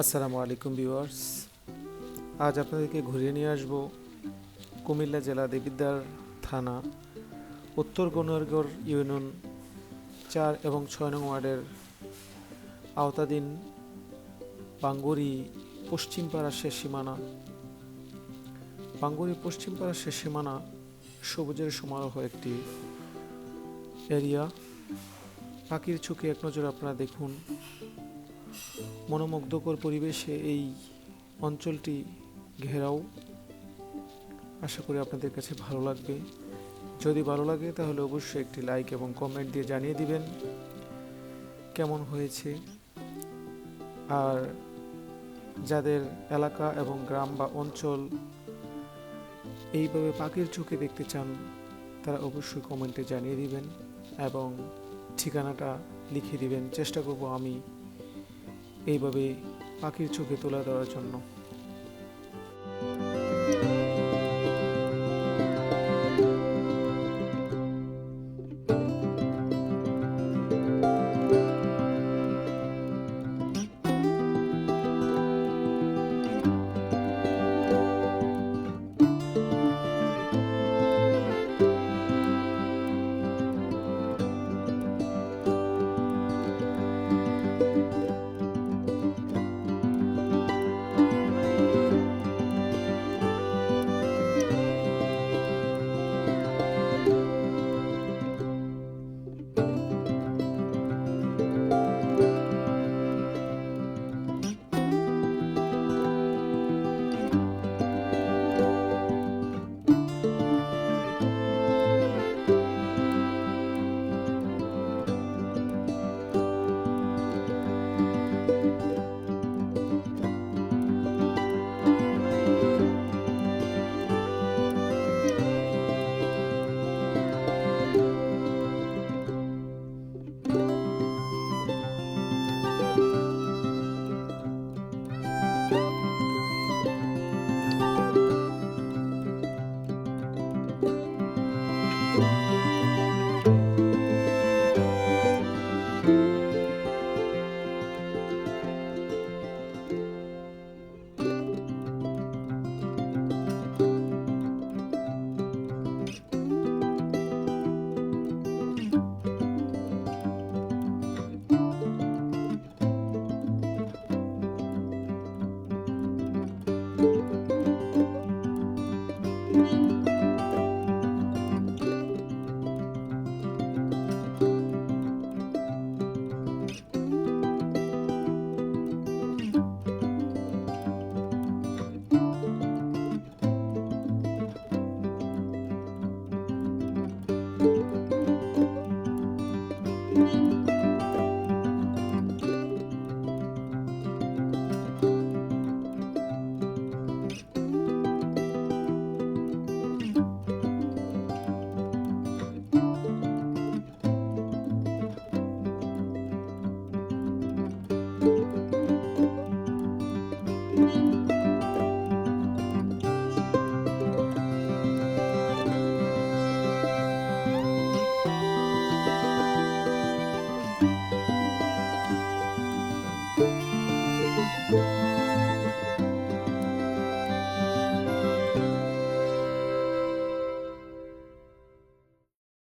আসসালামু আলাইকুম ভিউয়ার্স। আজ আপনাদেরকে ঘুরিয়ে নিয়ে আসব কুমিল্লা জেলা দেবিদ্বার থানা, উত্তর গনুয়ারগড় ইউনিয়ন চার এবং ছয় নং ওয়ার্ডের আওতাধীন বাঙ্গুরি পশ্চিমপাড়া শেষ সীমানা। বাঙ্গুরি পশ্চিমপাড়া শেষ সীমানা সবুজের সমারোহ একটি এরিয়া পাখির চোখে এক নজর আপনারা দেখুন। মনোমুগ্ধকর পরিবেশে এই অঞ্চলটি ঘেরাও আশা করি আপনাদের কাছে ভালো লাগবে। যদি ভালো লাগে, তাহলে অবশ্যই একটি লাইক এবং কমেন্ট দিয়ে জানিয়ে দিবেন কেমন হয়েছে। আর যাদের এলাকা এবং গ্রাম বা অঞ্চল এইভাবে পাখির চোখে দেখতে চান, তারা অবশ্যই কমেন্টে জানিয়ে দিবেন এবং ঠিকানাটা লিখে দিবেন। চেষ্টা করব আমি এইভাবে পাখির চোখে তোলা দেওয়ার জন্য।